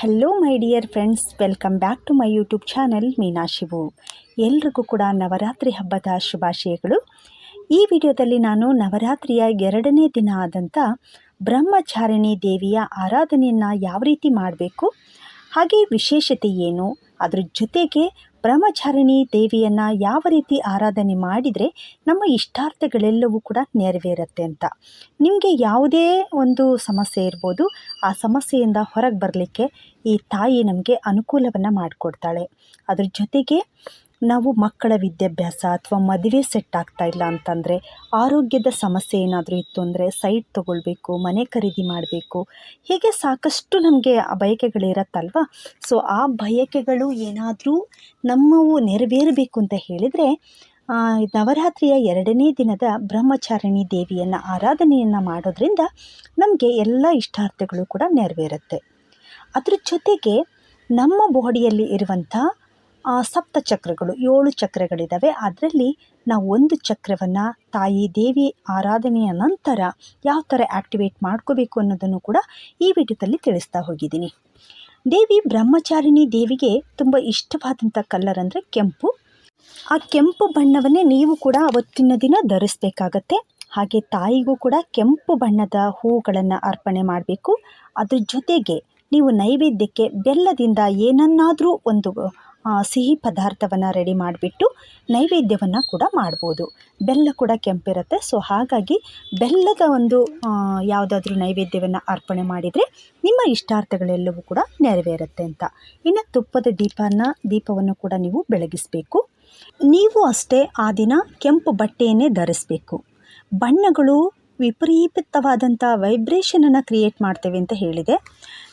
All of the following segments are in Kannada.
Hello my dear friends welcome back to my YouTube channel Meena Shivu ಎಲ್ರಿಗೂ ಕೂಡ ನವರಾತ್ರಿ ಹಬ್ಬದ ಶುಭಾಶಯಗಳು. ಈ ವಿಡಿಯೋದಲ್ಲಿ ನಾನು ನವರಾತ್ರಿಯ ಎರಡನೇ ದಿನ ಆದಂಥ ಬ್ರಹ್ಮಚಾರಿಣಿ ದೇವಿಯ ಆರಾಧನೆಯನ್ನು ಯಾವ ರೀತಿ ಮಾಡಬೇಕು? ಹಾಗೆ ವಿಶೇಷತೆ ಏನು? ಅದ್ರ ಜೊತೆಗೆ ಬ್ರಹ್ಮಚಾರಿಣಿ ದೇವಿಯನ್ನು ಯಾವ ರೀತಿ ಆರಾಧನೆ ಮಾಡಿದರೆ ನಮ್ಮ ಇಷ್ಟಾರ್ಥಗಳೆಲ್ಲವೂ ಕೂಡ ನೆರವೇರುತ್ತೆ ಅಂತ. ನಿಮಗೆ ಯಾವುದೇ ಒಂದು ಸಮಸ್ಯೆ ಇರ್ಬೋದು, ಆ ಸಮಸ್ಯೆಯಿಂದ ಹೊರಗೆ ಬರಲಿಕ್ಕೆ ಈ ತಾಯಿ ನಮಗೆ ಅನುಕೂಲವನ್ನು ಮಾಡಿಕೊಡ್ತಾಳೆ. ಅದ್ರ ಜೊತೆಗೆ ನಾವು ಮಕ್ಕಳ ವಿದ್ಯಾಭ್ಯಾಸ ಅಥವಾ ಮದುವೆ ಸೆಟ್ ಆಗ್ತಾ ಇಲ್ಲ ಅಂತಂದರೆ ಆರೋಗ್ಯದ ಸಮಸ್ಯೆ ಏನಾದರೂ ಇತ್ತು ಅಂದರೆ ಸೈಟ್ ತೊಗೊಳ್ಬೇಕು, ಮನೆ ಖರೀದಿ ಮಾಡಬೇಕು, ಹೀಗೆ ಸಾಕಷ್ಟು ನಮಗೆ ಬಯಕೆಗಳಿರತ್ತಲ್ವ ಸೊ ಆ ಬಯಕೆಗಳು ಏನಾದರೂ ನಮ್ಮವು ನೆರವೇರಬೇಕು ಅಂತ ಹೇಳಿದರೆ ನವರಾತ್ರಿಯ ಎರಡನೇ ದಿನದ ಬ್ರಹ್ಮಚಾರಿಣಿ ದೇವಿಯನ್ನು ಆರಾಧನೆಯನ್ನು ಮಾಡೋದ್ರಿಂದ ನಮಗೆ ಎಲ್ಲ ಇಷ್ಟಾರ್ಥಗಳು ಕೂಡ ನೆರವೇರುತ್ತೆ. ಅದ್ರ ಜೊತೆಗೆ ನಮ್ಮ ಬಾಡಿಯಲ್ಲಿ ಇರುವಂಥ ಆ, ಸಪ್ತ ಚಕ್ರಗಳು ಏಳು ಚಕ್ರಗಳಿದ್ದಾವೆ ಅದರಲ್ಲಿ ನಾವು ಒಂದು ಚಕ್ರವನ್ನು ತಾಯಿ ದೇವಿ ಆರಾಧನೆಯ ನಂತರ ಯಾವ ಥರ ಆ್ಯಕ್ಟಿವೇಟ್ ಮಾಡ್ಕೋಬೇಕು ಅನ್ನೋದನ್ನು ಕೂಡ ಈ ವಿಡಿಯೋದಲ್ಲಿ ತಿಳಿಸ್ತಾ ಹೋಗಿದ್ದೀನಿ. ದೇವಿ ಬ್ರಹ್ಮಚಾರಿಣಿ ದೇವಿಗೆ ತುಂಬ ಇಷ್ಟವಾದಂಥ ಕಲ್ಲರ್ ಅಂದರೆ ಕೆಂಪು. ಆ ಕೆಂಪು ಬಣ್ಣವನ್ನೇ ನೀವು ಕೂಡ ಅವತ್ತಿನ ದಿನ ಧರಿಸಬೇಕಾಗತ್ತೆ. ಹಾಗೆ ತಾಯಿಗೂ ಕೂಡ ಕೆಂಪು ಬಣ್ಣದ ಹೂಗಳನ್ನು ಅರ್ಪಣೆ ಮಾಡಬೇಕು. ಅದ್ರ ಜೊತೆಗೆ ನೀವು ನೈವೇದ್ಯಕ್ಕೆ ಬೆಲ್ಲದಿಂದ ಏನನ್ನಾದರೂ ಒಂದು ಸಿಹಿ ಪದಾರ್ಥವನ್ನು ರೆಡಿ ಮಾಡಿಬಿಟ್ಟು ನೈವೇದ್ಯವನ್ನು ಕೂಡ ಮಾಡ್ಬೋದು. ಬೆಲ್ಲ ಕೂಡ ಕೆಂಪಿರುತ್ತೆ. ಸೊ ಹಾಗಾಗಿ ಬೆಲ್ಲದ ಒಂದು ಯಾವುದಾದ್ರೂ ನೈವೇದ್ಯವನ್ನು ಅರ್ಪಣೆ ಮಾಡಿದರೆ ನಿಮ್ಮ ಇಷ್ಟಾರ್ಥಗಳೆಲ್ಲವೂ ಕೂಡ ನೆರವೇರುತ್ತೆ ಅಂತ. ಇನ್ನು ತುಪ್ಪದ ದೀಪನ, ದೀಪವನ್ನು ಕೂಡ ನೀವು ಬೆಳಗಿಸಬೇಕು. ನೀವು ಅಷ್ಟೇ ಆ ದಿನ ಕೆಂಪು ಬಟ್ಟೆಯನ್ನೇ ಧರಿಸಬೇಕು. ಬಣ್ಣಗಳು ವಿಪರೀತವಾದಂಥ ವೈಬ್ರೇಷನನ್ನು ಕ್ರಿಯೇಟ್ ಮಾಡ್ತೇವೆ ಅಂತ ಹೇಳಿದೆ.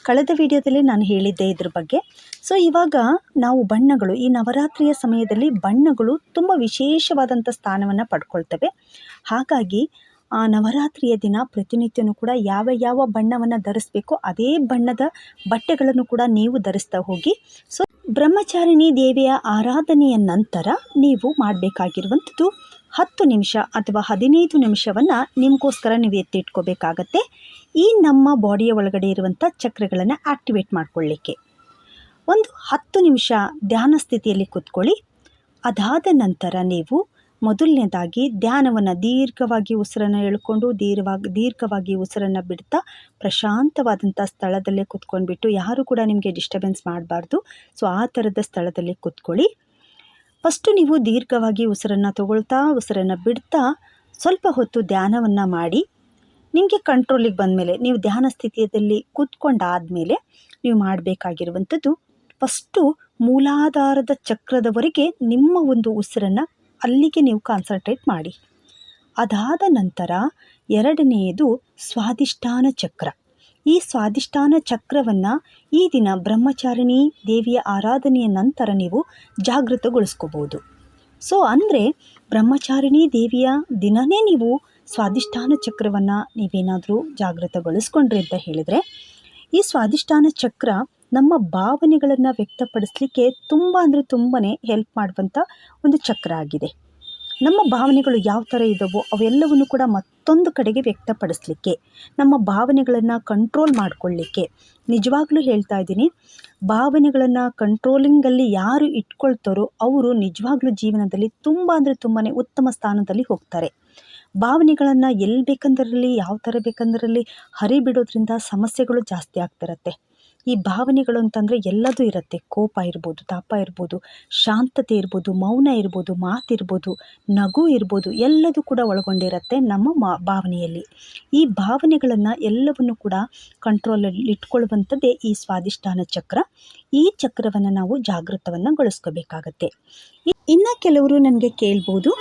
ಕಳೆದ ವಿಡಿಯೋದಲ್ಲಿ ನಾನು ಹೇಳಿದ್ದೆ ಇದ್ರ ಬಗ್ಗೆ. ಸೊ ಇವಾಗ ನಾವು ಬಣ್ಣಗಳು, ಈ ನವರಾತ್ರಿಯ ಸಮಯದಲ್ಲಿ ಬಣ್ಣಗಳು ತುಂಬ ವಿಶೇಷವಾದಂಥ ಸ್ಥಾನವನ್ನು ಪಡ್ಕೊಳ್ತವೆ. ಹಾಗಾಗಿ, ಆ ನವರಾತ್ರಿಯ ದಿನ ಪ್ರತಿನಿತ್ಯನೂ ಕೂಡ ಯಾವ ಯಾವ ಬಣ್ಣವನ್ನು ಧರಿಸ್ಬೇಕೋ ಅದೇ ಬಣ್ಣದ ಬಟ್ಟೆಗಳನ್ನು ಕೂಡ ನೀವು ಧರಿಸ್ತಾ ಹೋಗಿ. ಸೊ ಬ್ರಹ್ಮಚಾರಿಣಿ ದೇವಿಯ ಆರಾಧನೆಯ ನಂತರ ನೀವು ಮಾಡಬೇಕಾಗಿರುವಂಥದ್ದು ಹತ್ತು ನಿಮಿಷ ಅಥವಾ ಹದಿನೈದು ನಿಮಿಷವನ್ನು ನಿಮಗೋಸ್ಕರ ನೀವು ಎತ್ತಿಟ್ಕೋಬೇಕಾಗತ್ತೆ. ಈ ನಮ್ಮ ಬಾಡಿಯ ಒಳಗಡೆ ಇರುವಂಥ ಚಕ್ರಗಳನ್ನು ಆ್ಯಕ್ಟಿವೇಟ್ ಮಾಡಿಕೊಳ್ಳಿಕ್ಕೆ. ಒಂದು ಹತ್ತು ನಿಮಿಷ ಧ್ಯಾನ ಸ್ಥಿತಿಯಲ್ಲಿ ಕೂತ್ಕೊಳ್ಳಿ. ಅದಾದ ನಂತರ ನೀವು ಮೊದಲನೇದಾಗಿ ಧ್ಯಾನವನ್ನು ದೀರ್ಘವಾಗಿ ಉಸಿರನ್ನು ಎಳ್ಕೊಂಡು ದೀರ್ಘವಾಗಿ ದೀರ್ಘವಾಗಿ ಉಸಿರನ್ನು ಬಿಡ್ತಾ ಪ್ರಶಾಂತವಾದಂಥ ಸ್ಥಳದಲ್ಲೇ ಕೂತ್ಕೊಂಡ್ಬಿಟ್ಟು ಯಾರು ಕೂಡ ನಿಮಗೆ ಡಿಸ್ಟರ್ಬೆನ್ಸ್ ಮಾಡಬಾರ್ದು. ಸೊ ಆ ಥರದ ಸ್ಥಳದಲ್ಲಿ ಕೂತ್ಕೊಳ್ಳಿ. ಫಸ್ಟು ನೀವು ದೀರ್ಘವಾಗಿ ಉಸಿರನ್ನು ತಗೊಳ್ತಾ, ಉಸಿರನ್ನು ಬಿಡ್ತಾ ಸ್ವಲ್ಪ ಹೊತ್ತು ಧ್ಯಾನವನ್ನು ಮಾಡಿ. ನಿಮಗೆ ಕಂಟ್ರೋಲಿಗೆ ಬಂದಮೇಲೆ, ನೀವು ಧ್ಯಾನ ಸ್ಥಿತಿಯಲ್ಲಿ ಕೂತ್ಕೊಂಡಾದಮೇಲೆ ನೀವು ಮಾಡಬೇಕಾಗಿರುವಂಥದ್ದು ಫಸ್ಟು ಮೂಲಾಧಾರದ ಚಕ್ರದವರೆಗೆ ನಿಮ್ಮ ಒಂದು ಉಸಿರನ್ನು ಅಲ್ಲಿಗೆ ನೀವು ಕಾನ್ಸಂಟ್ರೇಟ್ ಮಾಡಿ. ಅದಾದ ನಂತರ ಎರಡನೆಯದು ಸ್ವಾದಿಷ್ಠಾನ ಚಕ್ರ. ಈ ಸ್ವಾದಿಷ್ಠಾನ ಚಕ್ರವನ್ನು ಈ ದಿನ ಬ್ರಹ್ಮಚಾರಿಣಿ ದೇವಿಯ ಆರಾಧನೆಯ ನಂತರ ನೀವು ಜಾಗೃತಗೊಳಿಸ್ಕೋಬೋದು. ಸೊ ಅಂದರೆ ಬ್ರಹ್ಮಚಾರಿಣಿ ದೇವಿಯ ದಿನವೇ ನೀವು ಸ್ವಾದಿಷ್ಠಾನ ಚಕ್ರವನ್ನು ನೀವೇನಾದರೂ ಜಾಗೃತಗೊಳಿಸ್ಕೊಂಡ್ರಿ ಅಂತ ಹೇಳಿದರೆ, ಈ ಸ್ವಾದಿಷ್ಠಾನ ಚಕ್ರ ನಮ್ಮ ಭಾವನೆಗಳನ್ನು ವ್ಯಕ್ತಪಡಿಸಲಿಕ್ಕೆ ತುಂಬ ಅಂದರೆ ತುಂಬಾ ಹೆಲ್ಪ್ ಮಾಡುವಂಥ ಒಂದು ಚಕ್ರ ಆಗಿದೆ. ನಮ್ಮ ಭಾವನೆಗಳು ಯಾವ ಥರ ಇದ್ದಾವೋ ಅವೆಲ್ಲವನ್ನು ಕೂಡ ಮತ್ತೊಂದು ಕಡೆಗೆ ವ್ಯಕ್ತಪಡಿಸಲಿಕ್ಕೆ, ನಮ್ಮ ಭಾವನೆಗಳನ್ನು ಕಂಟ್ರೋಲ್ ಮಾಡಿಕೊಳ್ಳಿಕ್ಕೆ ನಿಜವಾಗ್ಲೂ ಹೇಳ್ತಾ ಇದ್ದೀನಿ, ಭಾವನೆಗಳನ್ನು ಕಂಟ್ರೋಲಿಂಗಲ್ಲಿ ಯಾರು ಇಟ್ಕೊಳ್ತಾರೋ ಅವರು ನಿಜವಾಗ್ಲೂ ಜೀವನದಲ್ಲಿ ತುಂಬ ಅಂದರೆ ತುಂಬಾ ಉತ್ತಮ ಸ್ಥಾನದಲ್ಲಿ ಹೋಗ್ತಾರೆ. ಭಾವನೆಗಳನ್ನು ಎಲ್ಲಿ ಬೇಕೆಂದರಲ್ಲಿ ಯಾವ ಥರ ಬೇಕೆಂದರಲ್ಲಿ ಹರಿಬಿಡೋದ್ರಿಂದ ಸಮಸ್ಯೆಗಳು ಜಾಸ್ತಿ ಆಗ್ತಿರತ್ತೆ. ಈ ಭಾವನೆಗಳು ಅಂತಂದರೆ ಎಲ್ಲದೂ ಇರುತ್ತೆ. ಕೋಪ ಇರ್ಬೋದು, ತಾಪ ಇರ್ಬೋದು, ಶಾಂತತೆ ಇರ್ಬೋದು, ಮೌನ ಇರ್ಬೋದು, ಮಾತಿರ್ಬೋದು, ನಗು ಇರ್ಬೋದು, ಎಲ್ಲದೂ ಕೂಡ ಒಳಗೊಂಡಿರುತ್ತೆ ನಮ್ಮ ಮಾ, ಭಾವನೆಯಲ್ಲಿ. ಈ ಭಾವನೆಗಳನ್ನು ಎಲ್ಲವನ್ನು ಕೂಡ ಕಂಟ್ರೋಲಲ್ಲಿ ಇಟ್ಕೊಳ್ಳುವಂಥದ್ದೇ ಈ ಸ್ವಾದಿಷ್ಠಾನ ಚಕ್ರ. ಈ ಚಕ್ರವನ್ನು ನಾವು ಜಾಗೃತವನ್ನು ಗೊಳಿಸ್ಕೋಬೇಕಾಗತ್ತೆ. ಇನ್ನು ಕೆಲವರು ನನಗೆ ಕೇಳ್ಬೋದು,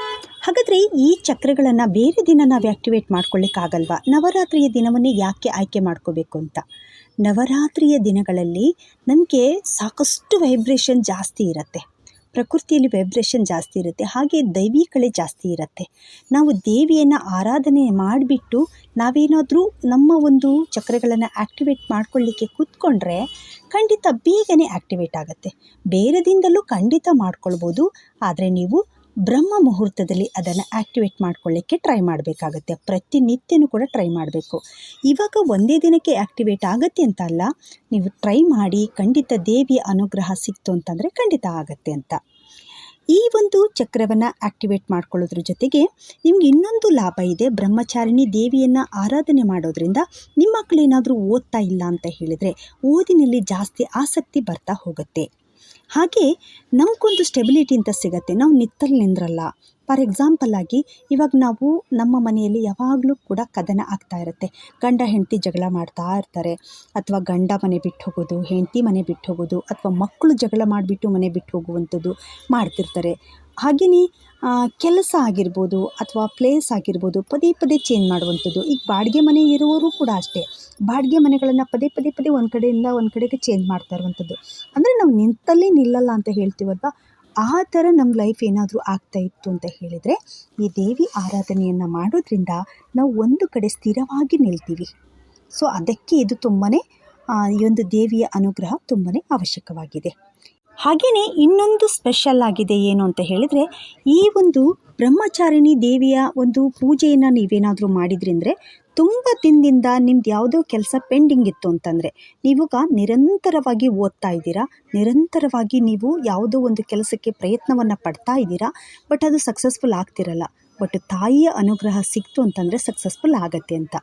ಹಾಗಾದರೆ ಈ ಚಕ್ರಗಳನ್ನು ಬೇರೆ ದಿನ ನಾವು ಆ್ಯಕ್ಟಿವೇಟ್ ಮಾಡ್ಕೊಳ್ಳಿಕ್ಕಾಗಲ್ವಾ ನವರಾತ್ರಿಯ ದಿನವನ್ನೇ ಯಾಕೆ ಆಯ್ಕೆ ಮಾಡ್ಕೋಬೇಕು ಅಂತ? ನವರಾತ್ರಿಯ ದಿನಗಳಲ್ಲಿ ನಮಗೆ ಸಾಕಷ್ಟು ವೈಬ್ರೇಷನ್ ಜಾಸ್ತಿ ಇರುತ್ತೆ. ಪ್ರಕೃತಿಯಲ್ಲಿ ವೈಬ್ರೇಷನ್ ಜಾಸ್ತಿ ಇರುತ್ತೆ, ಹಾಗೆ ದೈವಿ ಕಳೆ ಜಾಸ್ತಿ ಇರುತ್ತೆ. ನಾವು ದೇವಿಯನ್ನು ಆರಾಧನೆ ಮಾಡಿಬಿಟ್ಟು ನಾವೇನಾದರೂ ನಮ್ಮ ಒಂದು ಚಕ್ರಗಳನ್ನು ಆ್ಯಕ್ಟಿವೇಟ್ ಮಾಡ್ಕೊಳ್ಳಿಕ್ಕೆ ಕೂತ್ಕೊಂಡ್ರೆ ಖಂಡಿತ ಬೇಗನೆ ಆ್ಯಕ್ಟಿವೇಟ್ ಆಗುತ್ತೆ. ಬೇರೆದಿಂದಲೂ ಖಂಡಿತ ಮಾಡ್ಕೊಳ್ಬೋದು, ಆದರೆ ನೀವು ಬ್ರಹ್ಮ ಮುಹೂರ್ತದಲ್ಲಿ ಅದನ್ನು ಆ್ಯಕ್ಟಿವೇಟ್ ಮಾಡ್ಕೊಳ್ಳಿಕ್ಕೆ ಟ್ರೈ ಮಾಡಬೇಕಾಗತ್ತೆ. ಪ್ರತಿನಿತ್ಯನೂ ಕೂಡ ಟ್ರೈ ಮಾಡಬೇಕು. ಇವಾಗ ಒಂದೇ ದಿನಕ್ಕೆ ಆ್ಯಕ್ಟಿವೇಟ್ ಆಗುತ್ತೆ ಅಂತ ಅಲ್ಲ, ನೀವು ಟ್ರೈ ಮಾಡಿ ಖಂಡಿತ ದೇವಿಯ ಅನುಗ್ರಹ ಸಿಕ್ತು ಅಂತಂದರೆ ಖಂಡಿತ ಆಗತ್ತೆ ಅಂತ. ಈ ಒಂದು ಚಕ್ರವನ್ನು ಆ್ಯಕ್ಟಿವೇಟ್ ಮಾಡ್ಕೊಳ್ಳೋದ್ರ ಜೊತೆಗೆ ನಿಮ್ಗೆ ಇನ್ನೊಂದು ಲಾಭ ಇದೆ. ಬ್ರಹ್ಮಚಾರಿಣಿ ದೇವಿಯನ್ನು ಆರಾಧನೆ ಮಾಡೋದ್ರಿಂದ ನಿಮ್ಮ ಮಕ್ಕಳೇನಾದರೂ ಓದ್ತಾ ಇಲ್ಲ ಅಂತ ಹೇಳಿದರೆ ಓದಿನಲ್ಲಿ ಜಾಸ್ತಿ ಆಸಕ್ತಿ ಬರ್ತಾ ಹೋಗುತ್ತೆ. ಹಾಗೆ ನಮಗೊಂದು ಸ್ಟೆಬಿಲಿಟಿ ಅಂತ ಸಿಗುತ್ತೆ. ನಾವು ನಿತ್ತಲ್ಲಿ ನಿಂದ್ರಲ್ಲ. ಫಾರ್ ಎಕ್ಸಾಂಪಲ್ ಆಗಿ ಇವಾಗ ನಾವು ನಮ್ಮ ಮನೆಯಲ್ಲಿ ಯಾವಾಗಲೂ ಕೂಡ ಕದನ ಆಗ್ತಾ ಇರುತ್ತೆ. ಗಂಡ ಹೆಂಡತಿ ಜಗಳ ಮಾಡ್ತಾ ಇರ್ತಾರೆ. ಅಥವಾ ಗಂಡ ಮನೆ ಬಿಟ್ಟು ಹೋಗೋದು, ಹೆಂಡತಿ ಮನೆ ಬಿಟ್ಟು ಹೋಗೋದು, ಅಥವಾ ಮಕ್ಕಳು ಜಗಳ ಮಾಡಿಬಿಟ್ಟು ಮನೆ ಬಿಟ್ಟು ಹೋಗುವಂಥದ್ದು ಮಾಡ್ತಿರ್ತಾರೆ. ಹಾಗೆಯೇ ಕೆಲಸ ಆಗಿರ್ಬೋದು ಅಥವಾ ಪ್ಲೇಸ್ ಆಗಿರ್ಬೋದು, ಪದೇ ಪದೇ ಚೇಂಜ್ ಮಾಡುವಂಥದ್ದು. ಈಗ ಬಾಡಿಗೆ ಮನೆ ಇರುವವರು ಕೂಡ ಅಷ್ಟೇ. ಬಾಡಿಗೆ ಮನೆಗಳನ್ನು ಪದೇ ಪದೇ ಪದೇ ಒಂದು ಕಡೆಯಿಂದ ಒಂದು ಕಡೆಗೆ ಚೇಂಜ್ ಮಾಡ್ತಾ ಇರುವಂಥದ್ದು. ಅಂದರೆ ನಾವು ನಿಂತಲ್ಲೇ ನಿಲ್ಲಲ್ಲ ಅಂತ ಹೇಳ್ತೀವಲ್ವ? ಆ ಥರ ನಮ್ಮ ಲೈಫ್ ಏನಾದರೂ ಆಗ್ತಾ ಇತ್ತು ಅಂತ ಹೇಳಿದರೆ, ಈ ದೇವಿ ಆರಾಧನೆಯನ್ನು ಮಾಡೋದ್ರಿಂದ ನಾವು ಒಂದು ಕಡೆ ಸ್ಥಿರವಾಗಿ ನಿಲ್ತೀವಿ. ಸೊ ಅದಕ್ಕೆ ಇದು ತುಂಬಾ ಈ ಒಂದು ದೇವಿಯ ಅನುಗ್ರಹ ತುಂಬಾ ಅವಶ್ಯಕವಾಗಿದೆ. ಹಾಗೆಯೇ ಇನ್ನೊಂದು ಸ್ಪೆಷಲ್ ಆಗಿದೆ ಏನು ಅಂತ ಹೇಳಿದರೆ, ಈ ಒಂದು ಬ್ರಹ್ಮಚಾರಿಣಿ ದೇವಿಯ ಒಂದು ಪೂಜೆಯನ್ನು ನೀವೇನಾದರೂ ಮಾಡಿದ್ರಿ ಅಂದರೆ ತುಂಬ ದಿನದಿಂದ ನಿಮ್ದು ಯಾವುದೋ ಕೆಲಸ ಪೆಂಡಿಂಗ್ ಇತ್ತು ಅಂತಂದರೆ, ನೀವೀಗ ನಿರಂತರವಾಗಿ ಓದ್ತಾ ಇದ್ದೀರಾ? ನಿರಂತರವಾಗಿ ನೀವು ಯಾವುದೋ ಒಂದು ಕೆಲಸಕ್ಕೆ ಪ್ರಯತ್ನವನ್ನು ಪಡ್ತಾ ಇದ್ದೀರಾ? ಬಟ್ ಅದು ಸಕ್ಸಸ್ಫುಲ್ ಆಗ್ತಿರಲ್ಲ. ಬಟ್ ತಾಯಿಯ ಅನುಗ್ರಹ ಸಿಕ್ತು ಅಂತಂದರೆ ಸಕ್ಸಸ್ಫುಲ್ ಆಗತ್ತೆ ಅಂತ.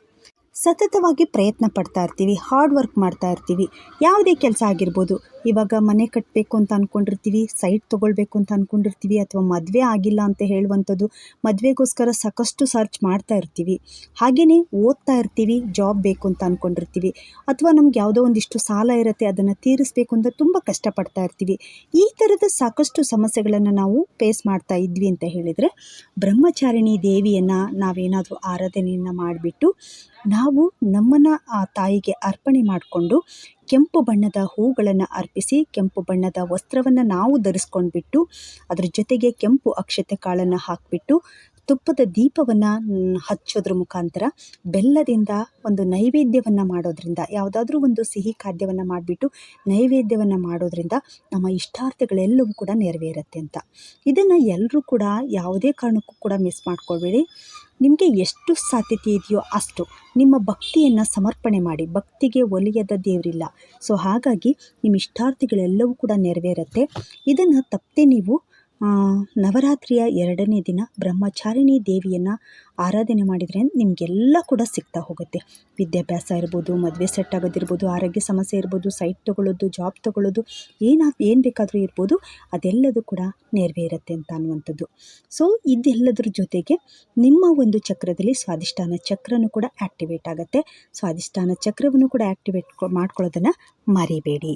ಸತತವಾಗಿ ಪ್ರಯತ್ನ ಪಡ್ತಾ ಇರ್ತೀವಿ ಹಾರ್ಡ್ ವರ್ಕ್ ಮಾಡ್ತಾ ಇರ್ತೀವಿ. ಯಾವುದೇ ಕೆಲಸ ಆಗಿರ್ಬೋದು, ಇವಾಗ ಮನೆ ಕಟ್ಟಬೇಕು ಅಂತ ಅಂದ್ಕೊಂಡಿರ್ತೀವಿ ಸೈಟ್ ತೊಗೊಳ್ಬೇಕು ಅಂತ ಅಂದ್ಕೊಂಡಿರ್ತೀವಿ ಅಥವಾ ಮದುವೆ ಆಗಿಲ್ಲ ಅಂತ ಹೇಳುವಂಥದ್ದು, ಮದುವೆಗೋಸ್ಕರ ಸಾಕಷ್ಟು ಸರ್ಚ್ ಮಾಡ್ತಾ ಇರ್ತೀವಿ. ಹಾಗೆಯೇ ಓದ್ತಾ ಇರ್ತೀವಿ ಜಾಬ್ ಬೇಕು ಅಂತ ಅಂದ್ಕೊಂಡಿರ್ತೀವಿ ಅಥವಾ ನಮ್ಗೆ ಯಾವುದೋ ಒಂದಿಷ್ಟು ಸಾಲ ಇರುತ್ತೆ, ಅದನ್ನು ತೀರಿಸಬೇಕು ಅಂತ ತುಂಬ ಕಷ್ಟಪಡ್ತಾ ಇರ್ತೀವಿ. ಈ ಥರದ ಸಾಕಷ್ಟು ಸಮಸ್ಯೆಗಳನ್ನು ನಾವು ಫೇಸ್ ಮಾಡ್ತಾ ಇದ್ವಿ ಅಂತ ಹೇಳಿದರೆ, ಬ್ರಹ್ಮಚಾರಿಣಿ ದೇವಿಯನ್ನು ನಾವೇನಾದರೂ ಆರಾಧನೆಯನ್ನು ಮಾಡಿಬಿಟ್ಟು ನಾವು ನಮ್ಮನ್ನು ಆ ತಾಯಿಗೆ ಅರ್ಪಣೆ ಮಾಡಿಕೊಂಡು ಕೆಂಪು ಬಣ್ಣದ ಹೂಗಳನ್ನು ಅರ್ಪಿಸಿ, ಕೆಂಪು ಬಣ್ಣದ ವಸ್ತ್ರವನ್ನು ನಾವು ಧರಿಸ್ಕೊಂಡ್ಬಿಟ್ಟು, ಅದರ ಜೊತೆಗೆ ಕೆಂಪು ಅಕ್ಷತೆ ಕಾಳನ್ನು ಹಾಕಿಬಿಟ್ಟು, ತುಪ್ಪದ ದೀಪವನ್ನು ಹಚ್ಚೋದ್ರ ಮುಖಾಂತರ ಬೆಲ್ಲದಿಂದ ಒಂದು ನೈವೇದ್ಯವನ್ನು ಮಾಡೋದ್ರಿಂದ, ಯಾವುದಾದ್ರೂ ಒಂದು ಸಿಹಿ ಖಾದ್ಯವನ್ನು ಮಾಡಿಬಿಟ್ಟು ನೈವೇದ್ಯವನ್ನು ಮಾಡೋದ್ರಿಂದ ನಮ್ಮ ಇಷ್ಟಾರ್ಥಗಳೆಲ್ಲವೂ ಕೂಡ ನೆರವೇರುತ್ತೆ ಅಂತ. ಇದನ್ನು ಎಲ್ಲರೂ ಕೂಡ ಯಾವುದೇ ಕಾರಣಕ್ಕೂ ಕೂಡ ಮಿಸ್ ಮಾಡ್ಕೊಳ್ಬೇಡಿ. ನಿಮಗೆ ಎಷ್ಟು ಸಾಧ್ಯತೆ ಇದೆಯೋ ಅಷ್ಟು ನಿಮ್ಮ ಭಕ್ತಿಯನ್ನು ಸಮರ್ಪಣೆ ಮಾಡಿ, ಭಕ್ತಿಗೆ ಒಲಿಯದ ದೇವರಿಲ್ಲ. ಸೊ ಹಾಗಾಗಿ ನಿಮ್ಮ ಇಷ್ಟಾರ್ಥಗಳೆಲ್ಲವೂ ಕೂಡ ನೆರವೇರುತ್ತೆ. ಇದನ್ನು ತಪ್ಪದೆ ನೀವು ನವರಾತ್ರಿಯ ಎರಡನೇ ದಿನ ಬ್ರಹ್ಮಚಾರಿಣಿ ದೇವಿಯನ್ನು ಆರಾಧನೆ ಮಾಡಿದರೆ ನಿಮಗೆಲ್ಲ ಕೂಡ ಸಿಗ್ತಾ ಹೋಗುತ್ತೆ. ವಿದ್ಯಾಭ್ಯಾಸ ಇರ್ಬೋದು, ಮದುವೆ ಸೆಟ್ ಆಗೋದಿರ್ಬೋದು, ಆರೋಗ್ಯ ಸಮಸ್ಯೆ ಇರ್ಬೋದು ಸೈಟ್ ತೊಗೊಳ್ಳೋದು ಜಾಬ್ ತೊಗೊಳ್ಳೋದು ಏನಾ ಏನು ಬೇಕಾದರೂ ಇರ್ಬೋದು, ಅದೆಲ್ಲದೂ ಕೂಡ ನೆರವೇರುತ್ತೆ ಅಂತ ಅನ್ನುವಂಥದ್ದು. ಸೊ ಇದೆಲ್ಲದರ ಜೊತೆಗೆ ನಿಮ್ಮ ಒಂದು ಚಕ್ರದಲ್ಲಿ ಸ್ವಾದಿಷ್ಠಾನ ಚಕ್ರನೂ ಕೂಡ ಆ್ಯಕ್ಟಿವೇಟ್ ಆಗುತ್ತೆ. ಸ್ವಾದಿಷ್ಠಾನ ಚಕ್ರವನ್ನು ಕೂಡ ಆ್ಯಕ್ಟಿವೇಟ್ ಮಾಡ್ಕೊಳ್ಳೋದನ್ನು ಮರಿಬೇಡಿ.